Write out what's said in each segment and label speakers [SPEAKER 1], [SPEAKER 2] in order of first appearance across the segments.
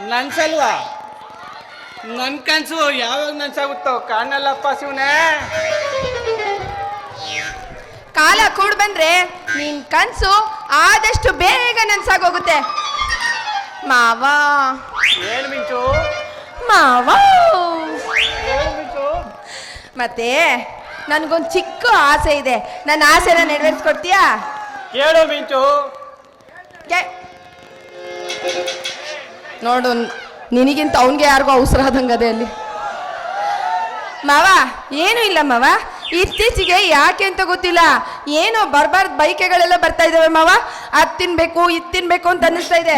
[SPEAKER 1] ನನ್ಸಲ್ವಾ ನನ್ ಕನ್ಸು ಯಾವಾಗ ನನ್ಸಾಗುತ್ತೋ ಕಾಣಲ್ಲಪ್ಪ ಶಿವನೇ.
[SPEAKER 2] ಕಾಲ ಕೂಡ್ ಬಂದ್ರೆ ನಿನ್ ಕನ್ಸು ಆದಷ್ಟು ಬೇಗ ನನ್ಸಾಗೋಗುತ್ತೆ ಮಾವ.
[SPEAKER 1] ಏನ್ ಮಿಂಚು?
[SPEAKER 2] ಮಾವ. ಮತ್ತೆ ನನ್ಗೊಂದ್ ಚಿಕ್ಕ ಆಸೆ ಇದೆ. ನನ್ನ ಆಸೆನ ನೆರವೇರಿಸ್ಕೊಡ್ತೀಯಾ?
[SPEAKER 1] ಕೇಳು ಮಿಂಚು.
[SPEAKER 2] ನೋಡು, ನಿನಗಿಂತ ಅವನಿಗೆ ಯಾರಿಗೂ ಅವಸರ ಆದಂಗದೆ ಅಲ್ಲಿ. ಮಾವ, ಏನೂ ಇಲ್ಲ ಮಾವ. ಇತ್ತೀಚೆಗೆ ಯಾಕೆ ಅಂತ ಗೊತ್ತಿಲ್ಲ. ಏನು ಬರಬಾರ್ದು ಬೈಕೆಗಳೆಲ್ಲ ಬರ್ತಾ ಇದಾವೆ ಮಾವ. ಅದ್ ತಿನ್ಬೇಕು, ಇದ್ ತಿನ್ಬೇಕು ಅಂತ ಅನ್ನಿಸ್ತಾ ಇದೆ.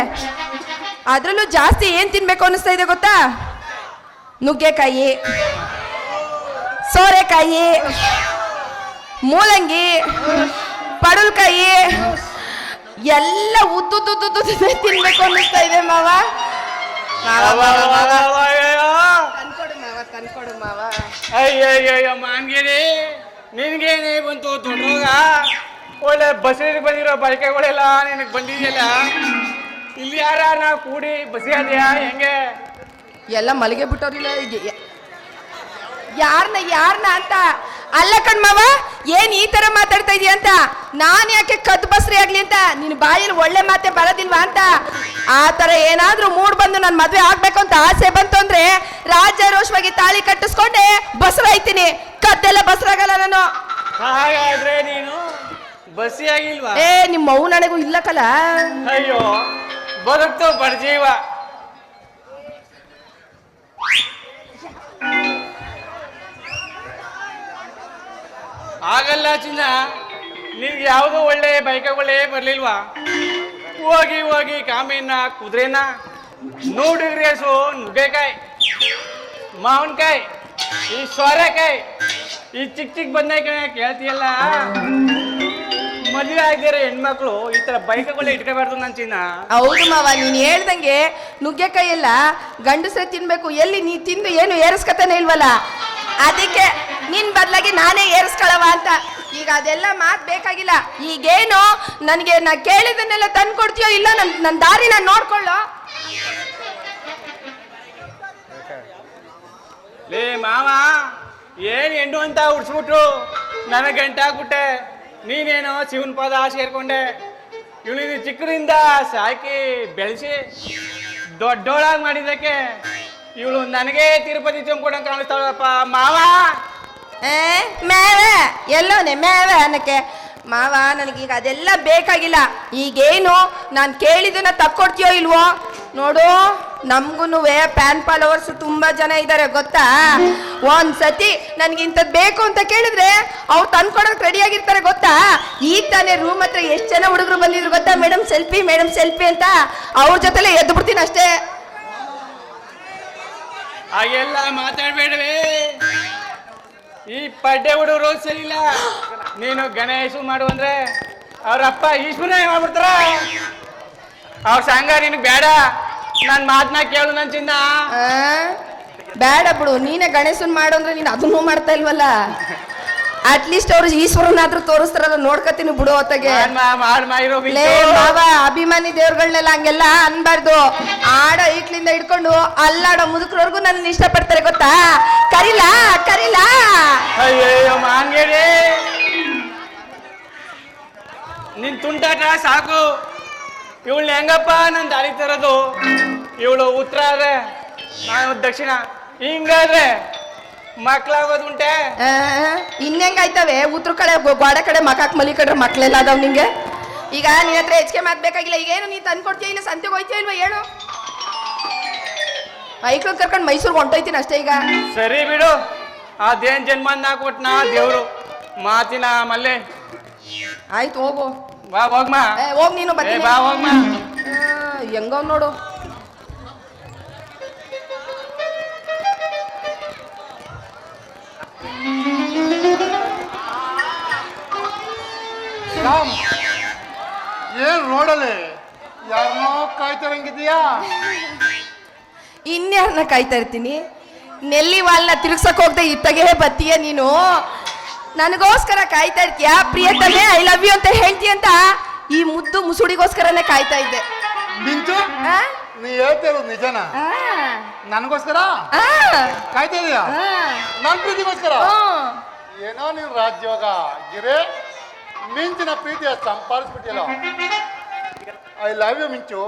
[SPEAKER 2] ಅದ್ರಲ್ಲೂ ಜಾಸ್ತಿ ಏನು ತಿನ್ಬೇಕು ಅನ್ನಿಸ್ತಾ ಇದೆ ಗೊತ್ತಾ? ನುಗ್ಗೆಕಾಯಿ, ಸೋರೆಕಾಯಿ, ಮೂಲಂಗಿ ಪಡಲ್ಕಾಯಿ ಎಲ್ಲ ಉದ್ದು ತಿನ್ಬೇಕು ಅನ್ನಿಸ್ತಾ ಇದೆ ಮಾವ. ತಂದ್ಕೊಡು ಮಾವ ತಂದ್ಕೊಡು ಮಾವ
[SPEAKER 1] ಅಯ್ಯಯ್ಯಯ್ಯ ಮಾನ್ಗಿರಿ ನಿನ್ಗೇನೇ ಬಂತು ದೊಡ್ಡೋಗ ಒಳ್ಳೆ ಬಸ್ಸಿಗೆ ಬಂದಿರೋ ಬೈಕೆಗಳೆಲ್ಲ ನಿನಗೆ ಬಂದಿದೆಯಲ್ಲ? ಇಲ್ಲಿ ಯಾರ ನಾ ಕೂಡಿ ಬಸಿ ಅದೆಯಾ ಹೆಂಗೆ?
[SPEAKER 2] ಎಲ್ಲ ಮಲಗೆ ಬಿಟ್ಟವ್ರಿಲ್ಲ ಯಾರನ್ನ ಯಾರನ್ನ ಅಂತ ಅಲ್ಲ ಕಣ್ಮವ ಏನ್ ಈ ತರ ಮಾತಾಡ್ತಾ ಇದೀಯ ಅಂತ? ನಾನ್ ಯಾಕೆ ಕದ್ ಬಸ್ರಿ ಆಗ್ಲಿ ಅಂತ? ನಿನ್ ಬಾಯಲ್ಲಿ ಒಳ್ಳೆ ಮಾತೆ ಬರೋದಿಲ್ವಾ ಅಂತ? ಆ ತರ ಏನಾದರೂ ಮೂಡ್ ಬಂದು ನನ್ ಮದ್ವೆ ಆಗ್ಬೇಕು ಅಂತ ಆಸೆ ಬಂತು ಅಂದ್ರೆ ರಾಜಾರೋಷವಾಗಿ ತಾಳಿ ಕಟ್ಟಿಸ್ಕೊಂಡೆ ಬಸ್ರಾಯ್ತೀನಿ. ಕದ್ದೆಲ್ಲ ಬಸ್ರಾಗಲ್ಲ ನಾನು.
[SPEAKER 1] ಹಾಗಾದ್ರೆ ನೀನು ಬಸ್ಸಿ ಆಗಿಲ್ವಾ?
[SPEAKER 2] ಏ ನಿಮ್ಮ ಮೌ ನನಗೂ ಇಲ್ಲ ಕಲ.
[SPEAKER 1] ಅಯ್ಯೋ ಬದುಕ್ತು ಬಡ್ಜೀವ ಆಗಲ್ಲ ಚಿನ್ನ. ನಿನ್ಗೆ ಯಾವುದೋ ಒಳ್ಳೆ ಬೈಕಗಳೇ ಬರ್ಲಿಲ್ವಾ? ಹೋಗಿ ಹೋಗಿ ಕಾಮಿನ ಕುದುರೆನ. ನೂರು ಡಿಗ್ರಿ ಹಸು ನುಗ್ಗೆಕಾಯಿ, ಮಾವಿನಕಾಯಿ, ಈ ಸೋರೆಕಾಯಿ, ಈ ಚಿಕ್ಕ ಚಿಕ್ಕ ಬದನೆಕಾಯಿ ಕೇಳ್ತೀಯಲ್ಲ? ಮದುವೆ ಆಗಿರೋ ಹೆಣ್ಮಕ್ಳು ಈ ತರ ಬೈಕ್ಗಳು ಇಟ್ಕೋಬಾರ್ದು ನನ್ ಚಿನ್ನ.
[SPEAKER 2] ಹೌದು ಮಾವ, ನೀನ್ ಹೇಳ್ದಂಗೆ ನುಗ್ಗೆಕಾಯಿ ಎಲ್ಲ ಗಂಡಸ್ರೆ ತಿನ್ಬೇಕು. ಎಲ್ಲಿ ನೀ ತಿಂದು ಏನು ಏರಿಸ್ಕತಾನೆ ಇಲ್ವಲ್ಲ? ಅದಕ್ಕೆ ನಿನ್ ಬದಲಾಗಿ ನಾನೇ ಏರಿಸ್ಕೊಳವ ಅಂತ. ಈಗ ಅದೆಲ್ಲ ಮಾತ್ ಬೇಕಾಗಿಲ್ಲ. ಈಗೇನು ನನಗೆ ನಾ ಕೇಳಿದನ್ನೆಲ್ಲ ತಂದು ಕೊಡ್ತೀಯೋ ಇಲ್ಲ ನನ್ ನನ್ನ ದಾರಿ ನಾನು ನೋಡ್ಕೊಳ್ಳೋ?
[SPEAKER 1] ಲೇ ಮಾವ, ಏನ್ ಹೆಣ್ಣು ಅಂತ ಉಡ್ಸ್ಬಿಟ್ರು? ನನಗೆ ಗಂಟೆ ಹಾಕ್ಬಿಟ್ಟೆ ನೀನೇನೋ ಶಿವನ ಪದ ಸೇರ್ಕೊಂಡೆ ಇವಳಿದ ಚಿಕ್ಕದಿಂದ ಸಾಕಿ ಬೆಳೆಸಿ ದೊಡ್ಡೋಳಾಗಿ ಮಾಡಿದ್ದಕ್ಕೆ ಇವಳು ನನಗೆ ತಿರುಪತಿ ತುಂಬಿಕೊಡಂಗೆ ಕಾಣಿಸ್ತಾಳಪ್ಪ ಮಾವ!
[SPEAKER 2] ಏ ಮೇವೆ ಎಲ್ಲೋನೆ ಮೇವೆ ಅನ್ನಕ್ಕೆ. ಮಾವ, ನನಗೀಗ ಅದೆಲ್ಲ ಬೇಕಾಗಿಲ್ಲ. ಈಗೇನು ನಾನು ಕೇಳಿದ್ದನ್ನ ತಕ್ಕೊಡ್ತೀಯೋ ಇಲ್ವೋ? ನೋಡು ನಮ್ಗೂ ಪ್ಯಾನ್ ಫಾಲೋವರ್ಸ್ ತುಂಬಾ ಜನ ಇದ್ದಾರೆ ಗೊತ್ತಾ? ಒಂದ್ ಸತಿ ನನ್ಗೆ ಇಂಥದ್ದು ಬೇಕು ಅಂತ ಕೇಳಿದ್ರೆ ಅವ್ರು ತಂದ್ಕೊಡಕ್ ರೆಡಿ ಆಗಿರ್ತಾರೆ, ಗೊತ್ತಾ? ಈಗ ತಾನೇ ರೂಮ್ ಹತ್ರ ಎಷ್ಟು ಜನ ಹುಡುಗರು ಬಂದಿದ್ರು, ಗೊತ್ತಾ? ಮೇಡಮ್ ಸೆಲ್ಫಿ ಮೇಡಮ್ ಸೆಲ್ಫಿ ಅಂತ. ಅವ್ರ ಜೊತೆಲೆ ಎದ್ದು ಬಿಡ್ತೀನಿ ಅಷ್ಟೇ.
[SPEAKER 1] ಹಾಗೆಲ್ಲ ಮಾತಾಡ್ಬೇಡವೇ. ಈ ಪಡ್ಡೆ ಹುಡುಗರು ಇಲ್ಲ ನೀನು ಗಣೇಶ ಮಾಡು ಅಂದ್ರೆ ಅವ್ರ ಅಪ್ಪ ಈಶ್ವರನೇ ಮಾಡ್ಬಿಡ್ತಾರ. ಅವ್ರ ಸಂಘ ನಿನಗೆ ಬೇಡ. ನನ್ನ ಮಾತನ್ನ ಕೇಳು ನನ್ನ ಚಿನ್ನ.
[SPEAKER 2] ಬೇಡ ಬಿಡು. ನೀನೇ ಗಣೇಶನ್ ಮಾಡು ಅಂದ್ರೆ ನೀನು ಅದನ್ನೂ ಮಾಡ್ತಾ ಇಲ್ವಲ್ಲ? ಅಟ್ಲೀಸ್ಟ್ ಅವ್ರು ಈಶ್ವರನಾದ್ರೂ ತೋರಿಸ್ತಾರಲ್ಲ ನೋಡ್ಕತೀನಿ ಬಿಡು ಹೊತ್ತಗೆ ಬಾಬಾ ಅಭಿಮಾನಿ ದೇವ್ರಗಳನ್ನೆಲ್ಲ ಹಂಗೆಲ್ಲ ಅನ್ಬಾರ್ದು. ಆಡೋ ಈಟ್ಲಿಂದ ಹಿಡ್ಕೊಂಡು ಅಲ್ಲಾಡೋ ಮುದುಕರವರೆಗೂ ನನ್ನ ಇಷ್ಟಪಡ್ತಾರೆ ಗೊತ್ತಾ? ಕರಿಲಾ ಕರಿಲಾ.
[SPEAKER 1] ನಿನ್ ತುಂಟಾಟ ಸಾಕು. ಇವಳನ್ನ ಹೆಂಗಪ್ಪ ನಾನು ದಾರಿ ತರೋದು? ಇವಳು ಉತ್ತರ ಆದ್ರೆ ನಾನು ದಕ್ಷಿಣ. ಹಿಂಗಾದ್ರೆ ಮಕ್ಳಾಗೋದುಂಟೆ?
[SPEAKER 2] ಇನ್ನೆಂಗಾಯ್ತವೆ? ಉತ್ರ ಕಡೆ ಗೋಡೆ ಕಡೆ ಮಕಾಕ್ ಮಲಿ ಕಡೆ ಮಕ್ಳೆಲ್ಲ ಅದಾವ್ ನಿಂಗೆ? ಈಗ ನಿನ್ನ ಹತ್ರ ಹೆಚ್ಚಿಗೆ ಮಾತ್ ಬೇಕಾಗಿಲ್ಲ. ಈಗೇನು ನೀ ತಂದ್ಕೊಡ್ತೀಯ ಇಲ್ಲ ಸಂತೆಗೆ ಹೋಯ್ತೀಯ ಇಲ್ವಾ ಹೇಳು? ಮೈಕ್ಳು ಕರ್ಕೊಂಡು ಮೈಸೂರಿಗೆ ಹೊಂಟೋಯ್ತೀನಿ ಅಷ್ಟೇ ಈಗ.
[SPEAKER 1] ಸರಿ ಬಿಡು. ಅದೇನ್ ಜನ್ಮ ಕೊಟ್ನಾ ದೇವ್ರು? ಮಾತಿನ ಮಲ್ಲೆ.
[SPEAKER 2] ಆಯ್ತು ಹೋಗು.
[SPEAKER 1] ಬಾ ಹೋಗ್ಮಾ?
[SPEAKER 2] ಏ ಹೋಗ್ ನೀನು ಬರ್ತೀನಿ.
[SPEAKER 1] ಬಾ ಹೋಗ್ಮಾ?
[SPEAKER 2] ಹೆಂಗವ್ ನೋಡು.
[SPEAKER 3] ರಾಮ್ ಏನ್ ರೋಡಲ್ಲಿ? ಯಾರನ್ನೋ ಕಾಯ್ತಾರಂಗಿದ್ಯಾ
[SPEAKER 2] ಇನ್ಯಾರನ್ನ ಕಾಯ್ತಾ ಇರ್ತೀನಿ? ನೆಲ್ಲಿ ವಾಲ್ನ ತಿರುಗ್ಸಕ್ ಹೋಗ್ದೆ ಇತ್ತಗೆ ಬತ್ತೀಯ ನೀನು? ನನಗೋಸ್ಕರ ಕಾಯ್ತಾ ಇರ್ತೀಯ? ಪ್ರಿಯತಮೆ ಐ ಲವ್ ಯು ಅಂತ ಹೇಳ್ತಿ ಅಂತ ಈ ಮುದ್ದು ಮುಸುಡಿಗೋಸ್ಕರನೇ ಕಾಯ್ತಾ ಇದ್ದೆ.
[SPEAKER 3] ಮಿಂಚು
[SPEAKER 2] ಆ?
[SPEAKER 3] ನೀ ಹೇಳ್ತಿರೋದು ನಿಜನಾ?
[SPEAKER 2] ಆ,
[SPEAKER 3] ನನಗೋಸ್ಕರ?
[SPEAKER 2] ಆ,
[SPEAKER 3] ಕಾಯ್ತಾ ಇದೀಯಾ?
[SPEAKER 2] ಆ.
[SPEAKER 3] ನನ್ನ ಪ್ರೀತಿಗೋಸ್ಕರ. ಏನೋ ನೀನ್ ರಾಜ್ಯೋಗ ಗಿರೆ ಮಿಂಚಿನ ಪ್ರೀತಿಯ ಸಂಪಾದಿಸ್ಬಿಟ್ಟಿಲ್ಲ ಐ ಲವ್ ಯು ಮಿಂಚು.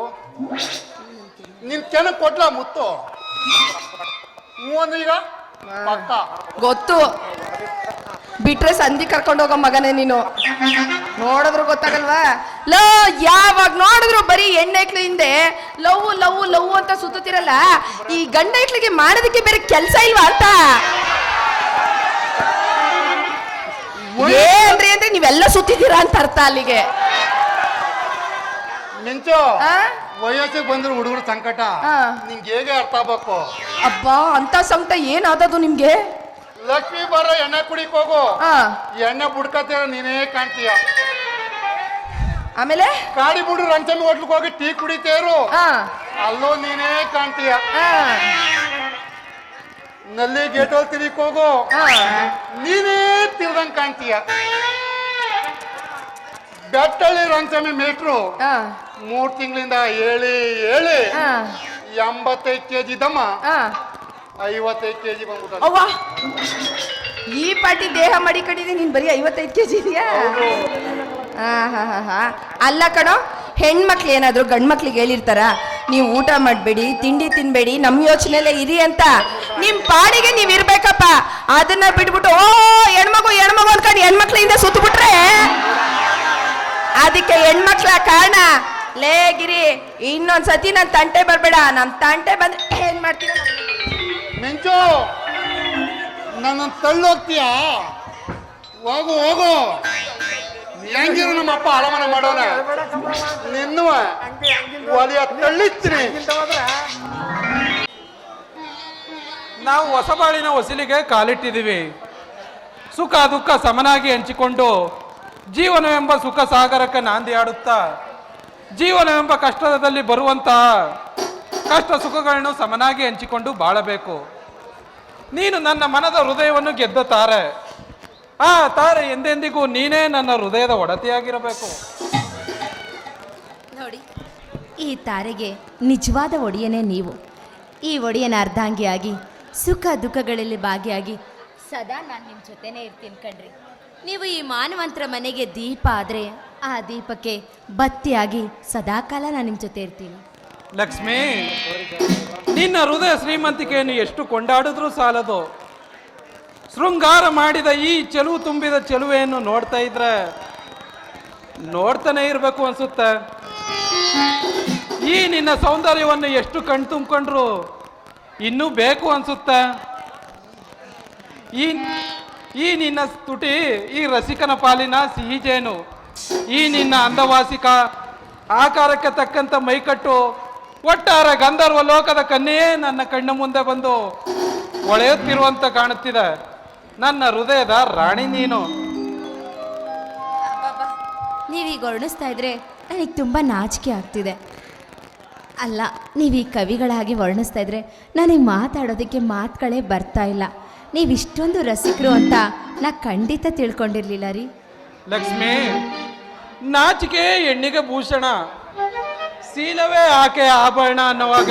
[SPEAKER 3] ನಿನ್ ಕೆನ ಕೊಟ್ಲ ಮುತ್ತು. ಹ್ಞೂ ಅಂದ್ರೆ ಈಗ? ಪಕ್ಕ.
[SPEAKER 2] ಗೊತ್ತು. ಬಿಟ್ರೆ ಸಂಧಿ ಕರ್ಕೊಂಡು ಹೋಗೋ ಮಗನೇ ನೀನು. ನೋಡಿದ್ರು ಗೊತ್ತಾಗಲ್ವಾ? ಲೋ ಯಾವಾಗ ನೋಡಿದ್ರು ಬರೀ ಹೆಣ್ಣೈಕ್ಳು ಹಿಂದೆ. ಲವ್ ಲವ್ ಲವ್ ಅಂತ ಸುತ್ತುತ್ತಿರಲ್ಲ. ಈ ಗಂಡ ಗಂಡೈಕ್ಳಿಗೆ ಮಾಡೋದಕ್ಕೆ ಬೇರೆ ಕೆಲಸ ಇಲ್ವಾ ಅಂತ? ಏನ್ರಿ ಅಂದ್ರೆ ನೀವೆಲ್ಲ ಸುತ್ತಿದ್ದೀರಾ ಅಂತ ಅರ್ಥ ಅಲ್ಲಿಗೆ.
[SPEAKER 3] ಮಿಂಚು
[SPEAKER 2] ಆ?
[SPEAKER 3] ವಯಸ್ಸಿಗೆ ಬಂದ್ರು ಹುಡುಗರು ಸಂಕಟ. ನಿಂಗೆ ಹೇಗೆ ಅರ್ಥ ಆಗ್ಬೇಕು?
[SPEAKER 2] ಅಬ್ಬಾ ಅಂತ ಸಂಕಟ ಏನಾದದು ನಿಮ್ಗೆ?
[SPEAKER 3] ಲಕ್ಷ್ಮಿ ಬರ ಎಣ್ಣೆ ಕುಡಿಕ್ ಹೋಗು. ಎಣ್ಣೆ ಬುಡ್ಕತ್ತೀರ ನೀನೇ ಕಾಣ್ತೀಯ.
[SPEAKER 2] ಆಮೇಲೆ?
[SPEAKER 3] ಕಾಡಿ ಬುಡು ರಂಚನ್ ಹೋಟ್ಲಿಗೆ ಹೋಗಿ ಟೀ ಕುಡಿತೇರು.
[SPEAKER 2] ಹಾ.
[SPEAKER 3] ಅಲ್ಲೂ ನೀನೇ ಕಾಣ್ತೀಯ.
[SPEAKER 2] ಹಾ.
[SPEAKER 3] ನಲ್ಲಿ ಗೇಟ್ ಹೋಗಿ ತಿರಿಕ್ ಹೋಗು.
[SPEAKER 2] ಆ
[SPEAKER 3] ನೀನೇ ತಿರ್ದಂಗ್ ಕಾಣ್ತೀಯ. ಬೆಟ್ಟಳ್ಳಿ ರಂಚಮಿ ಮೀಟ್ರು. ಮೂರ್ ತಿಂಗಳಿಂದ ಹೇಳಿ ಹೇಳಿ
[SPEAKER 2] ಹಾ.
[SPEAKER 3] ಎಂಬತ್ತೈದು ಕೆಜಿ ದಮ್ಮ.
[SPEAKER 2] ಆ
[SPEAKER 3] ಐವತ್ತೈದು ಕೆಜಿ ಬಂದ್ಬಿಟ್ಟು
[SPEAKER 2] ಅವ್ವ ಈ ಪಾಟಿ ದೇಹ ಮಡಿಕಡಿದೆ ನೀನು ಬರೀ ಐವತ್ತೈದು ಕೆ ಜಿ ಇದೆಯಾ ಹಾ ಹಾ ಹಾ ಹಾಂ. ಅಲ್ಲ ಕಣೋ ಹೆಣ್ಮಕ್ಳು ಏನಾದರೂ ಗಂಡ್ಮಕ್ಳಿಗೆ ಹೇಳಿರ್ತಾರ ನೀವು ಊಟ ಮಾಡಬೇಡಿ ತಿಂಡಿ ತಿನ್ಬೇಡಿ ನಮ್ಮ ಯೋಚನೆಲ್ಲ ಇರಿ ಅಂತ. ನಿಮ್ಮ ಪಾಡಿಗೆ ನೀವು ಇರ್ಬೇಕಪ್ಪ. ಅದನ್ನ ಬಿಟ್ಬಿಟ್ಟು ಓ ಹೆಣ್ಮಗು ಹೆಣ್ಮಗು ಅನ್ಕೊಂಡು ಹೆಣ್ಮಕ್ಳಿಂದ ಸುತ್ತಬಿಟ್ರೆ ಅದಕ್ಕೆ ಹೆಣ್ಮಕ್ಳ ಕಾರಣ ಲೇ ಗಿರಿ ಇನ್ನೊಂದ್ಸತಿ ನನ್ ತಂಟೆ ಬರ್ಬೇಡ. ನಾನು ತಂಟೆ ಬಂದ್ರೆ ಏನ್ ಮಾಡ್ತೀರ
[SPEAKER 3] ಮಿಂಚು! ನನ್ನ ತಳ್ಳೋಗ್ತೀಯ? ಹೋಗು ಹೋಗು! ಹೆಂಗಿರು ನಮ್ಮ ಅಪ್ಪ ಅಳಮನ ಮಾಡೋಣ ನಿನ್ನುವ. ಒಲಿಯ ತಳ್ಳಿತ್ತೀನಿ
[SPEAKER 4] ನಾವು ಹೊಸಬಾಳಿನ ಹೊಸಲಿಗೆ ಕಾಲಿಟ್ಟಿದ್ದೀವಿ. ಸುಖ ದುಃಖ ಸಮನಾಗಿ ಹಂಚಿಕೊಂಡು ಜೀವನವೆಂಬ ಸುಖ ಸಾಗರಕ್ಕೆ ನಾಂದಿ ಆಡುತ್ತಾ ಜೀವನವೆಂಬ ಕಷ್ಟದಲ್ಲಿ ಬರುವಂತಹ ಕಷ್ಟ ಸುಖಗಳನ್ನು ಸಮನಾಗಿ ಹಂಚಿಕೊಂಡು ಬಾಳಬೇಕು. ನೀನು ನನ್ನ ಮನದ ಹೃದಯವನ್ನು ಗೆದ್ದ ತಾರೆ. ಆ ತಾರೆ ಎಂದೆಂದಿಗೂ ನೀನೇ ನನ್ನ ಹೃದಯದ ಒಡತಿಯಾಗಿರಬೇಕು.
[SPEAKER 5] ನೋಡಿ, ಈ ತಾರೆಗೆ ನಿಜವಾದ ಒಡೆಯನೇ ನೀವು. ಈ ಒಡೆಯನ ಅರ್ಧಾಂಗಿಯಾಗಿ, ಸುಖ ದುಃಖಗಳಲ್ಲಿ ಭಾಗಿಯಾಗಿ ಸದಾ ನಾನು ನಿಮ್ಮ ಜೊತೆನೇ ಇರ್ತೀನಿ ಕಣ್ರಿ. ನೀವು ಈ ಮಾನವಂತರ ಮನೆಗೆ ದೀಪ ಆದರೆ, ಆ ದೀಪಕ್ಕೆ ಬತ್ತಿಯಾಗಿ ಸದಾಕಾಲ ನಾನು ನಿಮ್ಮ ಜೊತೆ ಇರ್ತೀನಿ.
[SPEAKER 4] ಲಕ್ಷ್ಮಿ, ನಿನ್ನ ಹೃದಯ ಶ್ರೀಮಂತಿಕೆಯನ್ನು ಎಷ್ಟು ಕೊಂಡಾಡಿದ್ರೂ ಸಾಲದು. ಶೃಂಗಾರ ಮಾಡಿದ ಈ ಚೆಲುವು ತುಂಬಿದ ಚೆಲುವೆಯನ್ನು ನೋಡ್ತಾ ಇದ್ರೆ ನೋಡ್ತಾನೆ ಇರಬೇಕು ಅನ್ಸುತ್ತೆ. ಈ ನಿನ್ನ ಸೌಂದರ್ಯವನ್ನು ಎಷ್ಟು ಕಣ್ ತುಂಬಿಕೊಂಡ್ರು ಇನ್ನೂ ಬೇಕು ಅನ್ಸುತ್ತೆ. ಈ ಈ ನಿನ್ನ ತುಟಿ, ಈ ರಸಿಕನ ಪಾಲಿನ ಸಿಹಿಜೇನು, ಈ ನಿನ್ನ ಅಂದವಾಸಿಕ ಆಕಾರಕ್ಕೆ ತಕ್ಕಂತ ಮೈಕಟ್ಟು ಒಟ್ಟಾರೆ ಗಂಧರ್ವ ಲೋಕದ ಕನ್ನೆಯೇ ನನ್ನ ಕಣ್ಣ ಮುಂದೆ ಬಂದು ಒಳೆಯುತ್ತಿರುವಂತ ಕಾಣುತ್ತಿದೆ. ನನ್ನ ಹೃದಯದ ರಾಣಿ ನೀನು.
[SPEAKER 5] ನೀವೀಗ ವರ್ಣಿಸ್ತಾ ಇದ್ರೆ ನನಗೆ ತುಂಬ ನಾಚಿಕೆ ಆಗ್ತಿದೆ. ಅಲ್ಲ ನೀವು ಈ ಕವಿಗಳಾಗಿ ವರ್ಣಿಸ್ತಾ ಇದ್ರೆ ನನಗೆ ಮಾತಾಡೋದಕ್ಕೆ ಮಾತುಗಳೇ ಬರ್ತಾ ಇಲ್ಲ. ನೀವು ಇಷ್ಟೊಂದು ರಸಿಕರು ಅಂತ ನಾ ಖಂಡಿತ ತಿಳ್ಕೊಂಡಿರ್ಲಿಲ್ಲ ರೀ.
[SPEAKER 4] ಲಕ್ಷ್ಮಿ ನಾಚಿಕೆ ಹೆಣ್ಣಿಗೆ ಭೂಷಣ. ಶೀಲವೇ ಆಕೆ ಆಭರಣ ಅನ್ನುವಾಗ.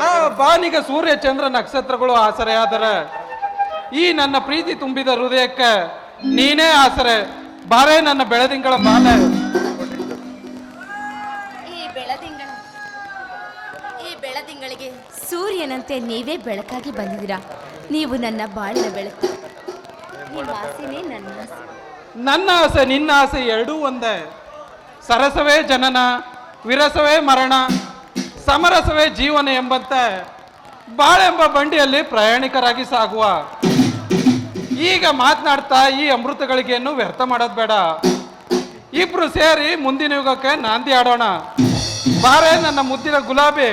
[SPEAKER 4] ಆ ಬಾನಿಗೆ ಸೂರ್ಯ ಚಂದ್ರ ನಕ್ಷತ್ರಗಳು ಆಸರೆಯಾದರೆ ಈ ನನ್ನ ಪ್ರೀತಿ ತುಂಬಿದ ಹೃದಯಕ್ಕೆ ನೀನೇ ಆಸರೆ. ಬಾರೆ ನನ್ನ ಬೆಳದಿಂಗಳ ಬಾಲೆ.
[SPEAKER 5] ಈ ಬೆಳದಿಂಗಳ ಈ ಬೆಳದಿಂಗಳಿಗೆ ಸೂರ್ಯನಂತೆ ನೀವೇ ಬೆಳಕಾಗಿ ಬಂದಿದ್ದೀರಾ? ನೀವು ನನ್ನ ಬಾಳಿನ ಬೆಳಕು ನಿಮ್ಮ ಆಸೆನೇ ನನ್ನ ಆಸೆ.
[SPEAKER 4] ನನ್ನ ಆಸೆ ನಿನ್ನ ಆಸೆ ಎರಡೂ ಒಂದೇ. ಸರಸವೇ ಜನನ ವಿರಸವೇ ಮರಣ, ಸಮರಸವೇ ಜೀವನ ಎಂಬಂತೆ ಬಾಳೆಂಬ ಬಂಡಿಯಲ್ಲಿ ಪ್ರಯಾಣಿಕರಾಗಿ ಸಾಗುವ. ಈಗ ಮಾತನಾಡ್ತಾ ಈ ಅಮೃತಗಳಿಗೇನು ವ್ಯರ್ಥ ಮಾಡೋದು ಬೇಡ. ಇಬ್ರು ಸೇರಿ ಮುಂದಿನ ಯುಗಕ್ಕೆ ನಾಂದಿ ಆಡೋಣ. ಬಾರೆ ನನ್ನ ಮುದ್ದಿನ ಗುಲಾಬಿ